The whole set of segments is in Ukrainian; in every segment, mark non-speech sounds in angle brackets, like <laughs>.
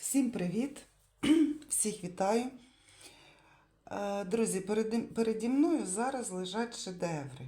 Всім привіт! <clears throat> Всіх вітаю. Е, Друзі, переді, мною зараз лежать шедеври.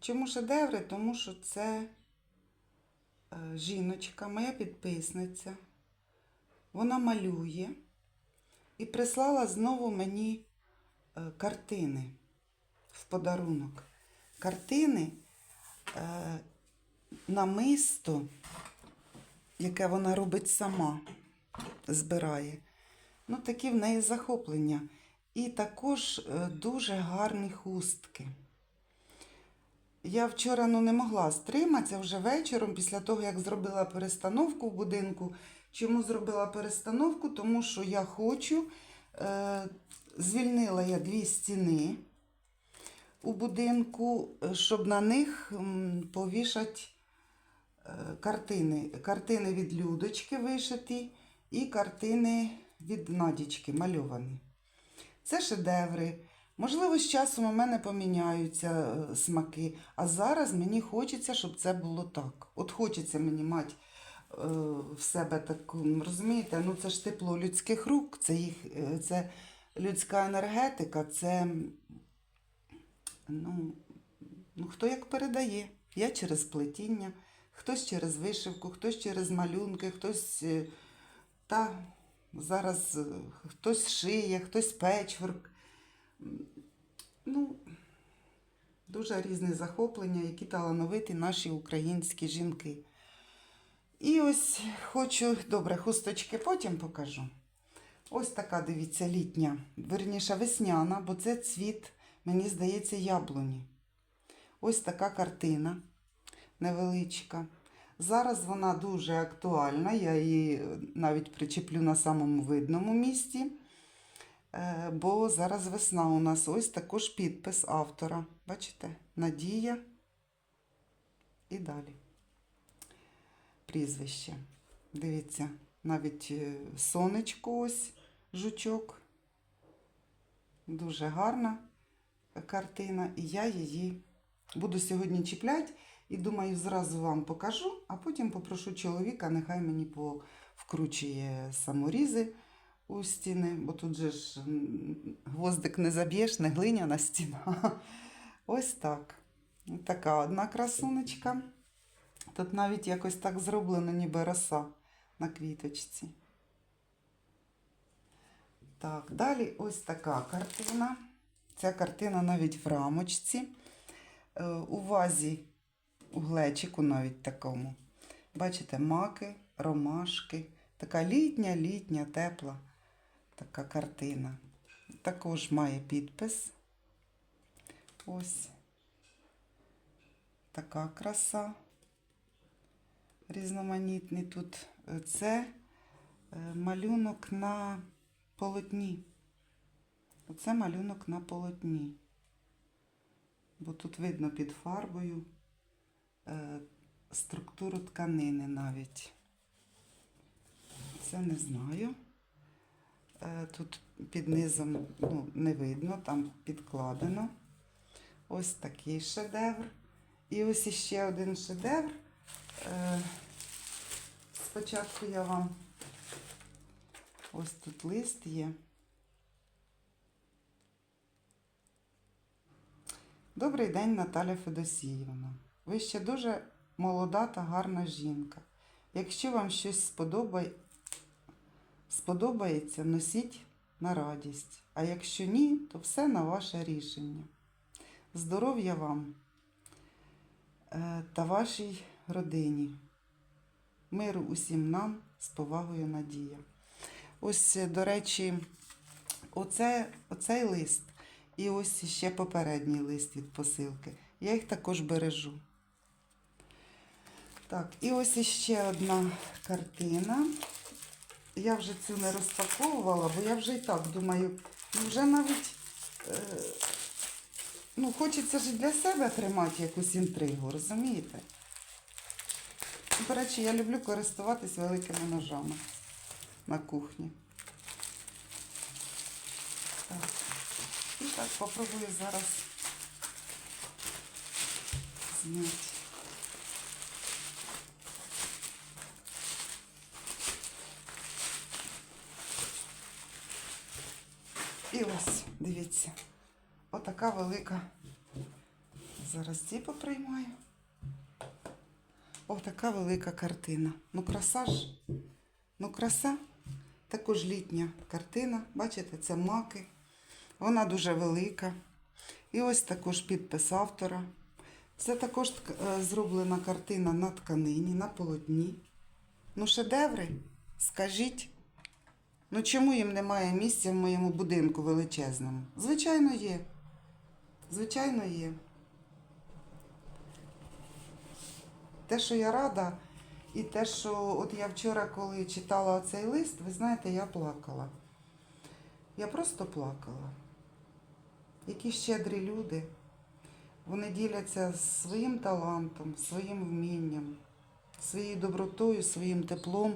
Чому шедеври? Тому що це е, жіночка, моя підписниця. Вона малює і прислала знову мені е, картини в подарунок. Картини намисто яке вона робить сама, збирає. Ну, такі в неї захоплення. І також е, дуже гарні хустки. Я вчора ну, не могла стриматися вже вечором, після того, як зробила перестановку в будинку. Чому зробила перестановку? Тому що я хочу, е, звільнила я дві стіни у будинку, е, щоб на них е, картини. Картини від Людочки вишиті і картини від Надічки мальовані. Це шедеври. Можливо, з часом у мене поміняються е, смаки, а зараз мені хочеться, щоб це було так. От хочеться мені мати е, в себе таку, розумієте, ну це ж тепло людських рук, це, їх, е, це людська енергетика, це ну, ну, хто як передає. Я через плетіння, хтось через вишивку, хтось через малюнки, хтось е, та зараз е, хтось шиє, хтось печворк. Ну, дуже різні захоплення, які талановиті наші українські жінки. І ось хочу, добре, хусточки потім покажу. Ось така, дивіться, літня, верніше весняна, бо це цвіт, мені здається, яблуні. Ось така картина невеличка. Зараз вона дуже актуальна, я її навіть причеплю на самому видному місці, Е, бо зараз весна у нас ось також підпис автора. Бачите? Надія і далі. Прізвище. Дивіться, навіть е, сонечко ось, жучок. Дуже гарна картина, і я її буду сьогодні чіпляти. І думаю, зразу вам покажу, а потім попрошу чоловіка, нехай мені вкручує саморізи у стіни, бо тут же ж гвоздик не заб'єш, не глиняна стіна. <laughs> Ось так. Така одна красунечка. Тут навіть якось так зроблено, ніби роса на квіточці. Так, далі ось така картина. Ця картина навіть в рамочці. Е, У вазі, у глечику навіть такому. Бачите, маки, ромашки. Така літня, літня, тепла така картина. Також має підпис. Ось така краса. Різноманітний тут. Це е, малюнок на полотні. Оце малюнок на полотні. Бо тут видно під фарбою е, структуру тканини навіть. Це не знаю. Е, Тут під низом ну, не видно, там підкладено. Ось такий шедевр. І ось іще один шедевр. Е, Спочатку я вам ось тут лист є. Добрий день, Наталя Федосіївна. Ви ще дуже молода та гарна жінка. Якщо вам щось сподобає, сподобається, носіть на радість. А якщо ні, то все на ваше рішення. Здоров'я вам е, та вашій родині. Миру усім нам з повагою Надія. Ось, е, до речі, оце, оцей лист і ось ще попередній лист від посилки. Я їх також бережу. Так, і ось іще одна картина. Я вже цю не розпаковувала, бо я вже і так думаю, ну вже навіть е, ну, хочеться ж для себе тримати якусь інтригу, розумієте? До речі, я люблю користуватись великими ножами на кухні. Так. І так попробую зараз зняти. І ось, дивіться, отака велика. Зараз ці поприймаю. Отака велика картина. Ну, краса ж. Ну, краса. Також літня картина. Бачите, це маки. Вона дуже велика. І ось також підпис автора. Це також е, зроблена картина на тканині, на полотні. Ну, шедеври, скажіть. Ну чому їм немає місця в моєму будинку величезному? Звичайно, є. Звичайно, є. Те, що я рада, і те, що от я вчора, коли читала цей лист, ви знаєте, я плакала. Я просто плакала. Які щедрі люди. Вони діляться своїм талантом, своїм вмінням, своєю добротою, своїм теплом.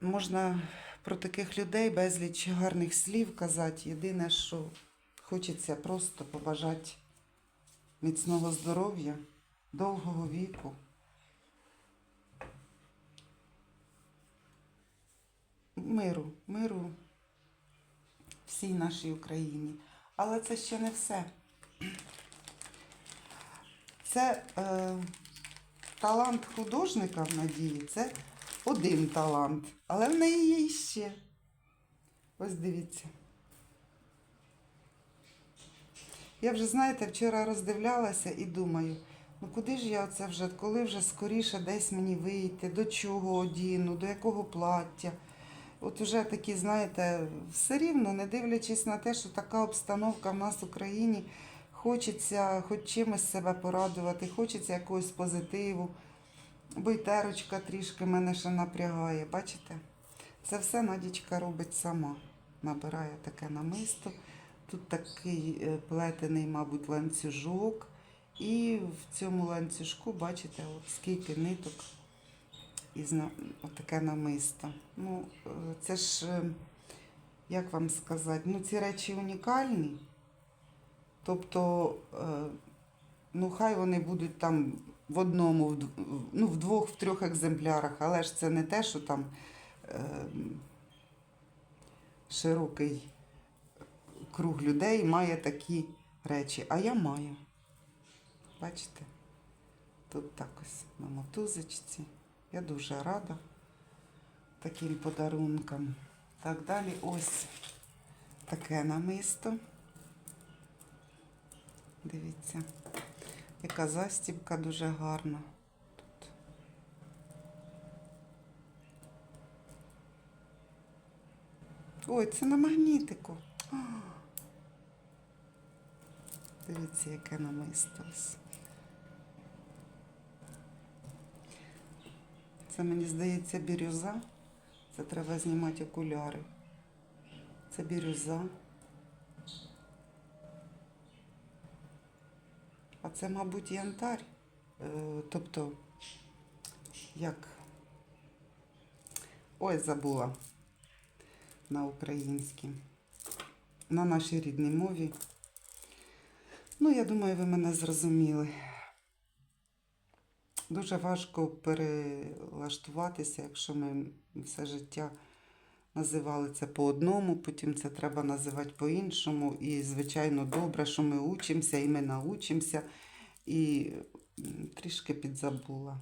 Можна про таких людей безліч гарних слів казати. Єдине, що хочеться просто побажати міцного здоров'я, довгого віку. Миру, миру всій нашій Україні. Але це ще не все. Це е, талант художника в Надії, це один талант, але в неї є іще. Ось дивіться. Я вже, знаєте, вчора роздивлялася і думаю, ну куди ж я це вже, коли вже скоріше десь мені вийти, до чого одіну, до якого плаття. От уже такі, знаєте, все рівно, не дивлячись на те, що така обстановка в нас в Україні, хочеться хоч чимось себе порадувати, хочеться якогось позитиву. Бойтерочка трішки мене ще напрягає. Бачите? Це все Надічка робить сама. Набирає таке намисто. Тут такий е, плетений, мабуть, ланцюжок. І в цьому ланцюжку, бачите, от скільки ниток на- таке намисто. Ну, е, це ж, е, як вам сказати, ну ці речі унікальні. Тобто, ну хай вони будуть там в одному, в ну, в двох, в трьох екземплярах, але ж це не те, що там е, широкий круг людей має такі речі. А я маю. Бачите? Тут так ось на мотузочці. Я дуже рада таким подарункам. Так далі ось таке намисто. Дивіться, яка застібка дуже гарна. Тут. Ой, це на магнітику. Дивіться, яке намисто. ось. Це мені здається бірюза. Це треба знімати окуляри. Це бірюза. Це, мабуть, янтарь. Е, тобто, як. Ой, забула на українській. На нашій рідній мові. Ну, я думаю, ви мене зрозуміли. Дуже важко перелаштуватися, якщо ми все життя називали це по одному, потім це треба називати по-іншому. І, звичайно, добре, що ми учимося, і ми научимося. І м, трішки підзабула.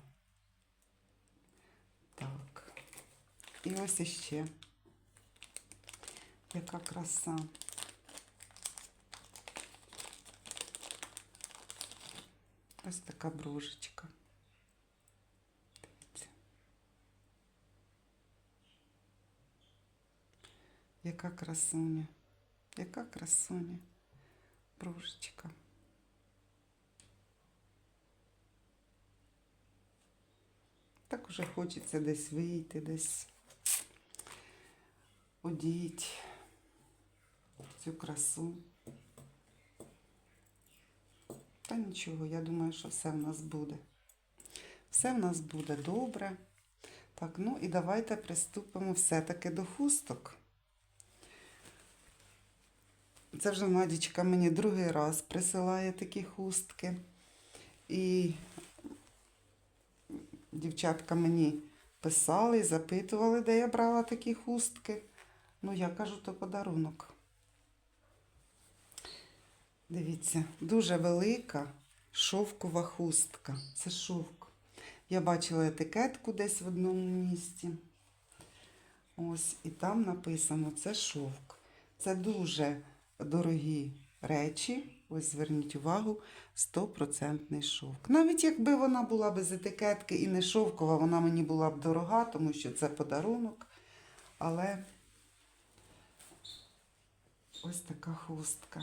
Так. І ось іще. Яка краса. Ось така брошечка. Дивіться. Яка красуня. Яка красуня. Брошечка. Уже хочеться десь вийти, десь одіть цю красу. Та нічого, я думаю, що все в нас буде. Все в нас буде добре. Так, ну і давайте приступимо все-таки до хусток. Це вже Надічка мені другий раз присилає такі хустки. І дівчатка мені писали і запитували, де я брала такі хустки. Ну, я кажу, то подарунок. Дивіться, дуже велика шовкова хустка. Це шовк. Я бачила етикетку десь в одному місці. Ось, і там написано це шовк. Це дуже дорогі речі. Ось зверніть увагу, 100% шовк. Навіть якби вона була без етикетки і не шовкова, вона мені була б дорога, тому що це подарунок. Але ось така хустка.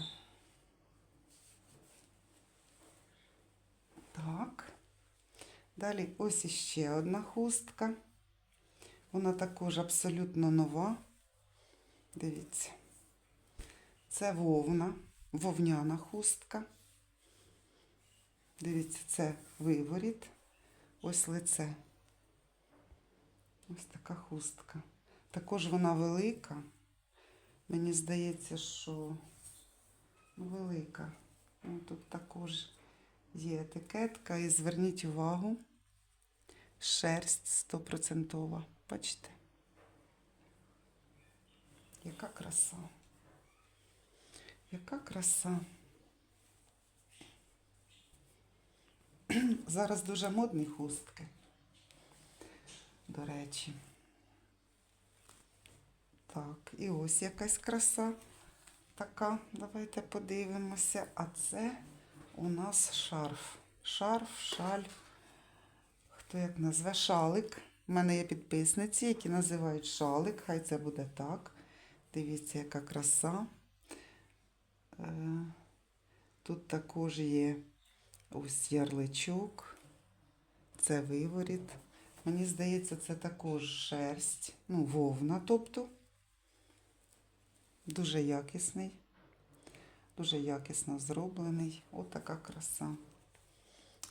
Так. Далі ось іще одна хустка. Вона також абсолютно нова. Дивіться. Це вовна, вовняна хустка. Дивіться, це виворіт. Ось лице. Ось така хустка. Також вона велика. Мені здається, що ну, велика. Ну, тут також є етикетка. І зверніть увагу, шерсть стопроцентова. Бачите? Яка краса. Яка краса. <clears throat> Зараз дуже модні хустки. До речі. Так, і ось якась краса така. Давайте подивимося. А це у нас шарф. Шарф, шаль. Хто як назве? Шалик. У мене є підписниці, які називають шалик. Хай це буде так. Дивіться, яка краса. Е, Тут також є ось ярличок. Це виворіт. Мені здається, це також шерсть. Ну, вовна, тобто. Дуже якісний. Дуже якісно зроблений. От краса.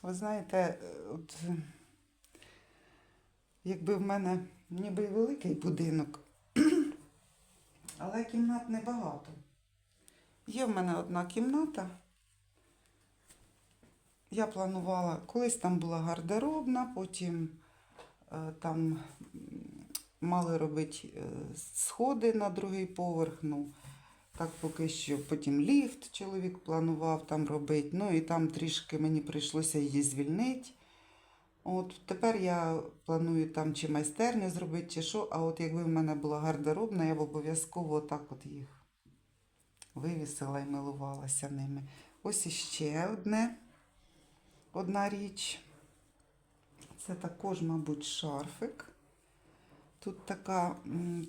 Ви знаєте, е, от, якби в мене ніби великий будинок, <clears throat> але кімнат небагато. Є в мене одна кімната. Я планувала, колись там була гардеробна, потім е, там мали робити е, сходи на другий поверх. Ну, так поки що потім ліфт чоловік планував там робити. Ну і там трішки мені прийшлося її звільнити. От тепер я планую там чи майстерню зробити, чи що. А от якби в мене була гардеробна, я б обов'язково так от їх вивісила і милувалася ними. Ось іще одне, одна річ. Це також, мабуть, шарфик. Тут така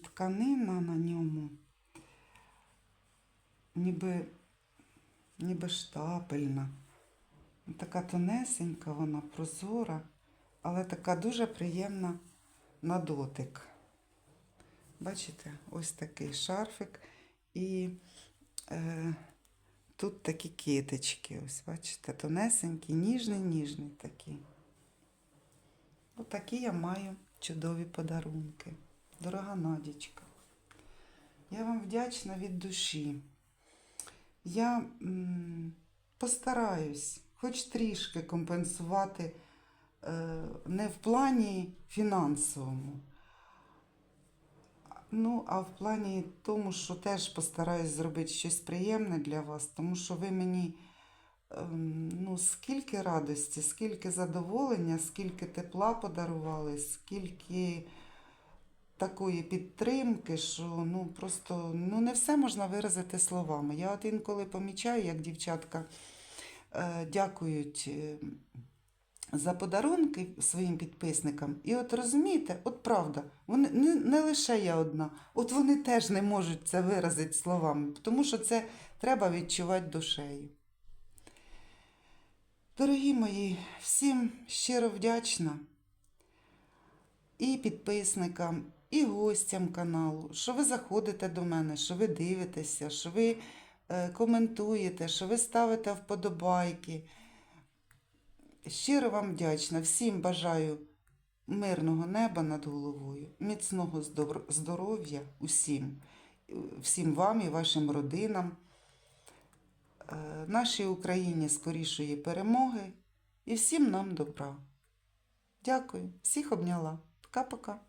тканина на ньому, ніби, ніби штапельна. Така тонесенька, вона прозора, але така дуже приємна на дотик. Бачите, ось такий шарфик. І тут такі китички. Ось, бачите, тонесенькі, ніжні, ніжні такі. Отакі я маю чудові подарунки. Дорога Надічка. Я вам вдячна від душі. Я м, постараюсь хоч трішки компенсувати е, не в плані фінансовому, ну, а в плані тому, що теж постараюсь зробити щось приємне для вас, тому що ви мені ем, ну, скільки радості, скільки задоволення, скільки тепла подарували, скільки такої підтримки, що ну просто ну, не все можна виразити словами. Я от інколи помічаю, як дівчатка е, дякують е, за подарунки своїм підписникам. І от розумієте, от правда, вони не, не лише я одна, от вони теж не можуть це виразити словами, тому що це треба відчувати душею. Дорогі мої, всім щиро вдячна і підписникам, і гостям каналу, що ви заходите до мене, що ви дивитеся, що ви е, коментуєте, що ви ставите вподобайки. Щиро вам вдячна. Всім бажаю мирного неба над головою, міцного здоров'я усім, всім вам і вашим родинам, е, нашій Україні скорішої перемоги і всім нам добра. Дякую, всіх обняла. Пока-пока.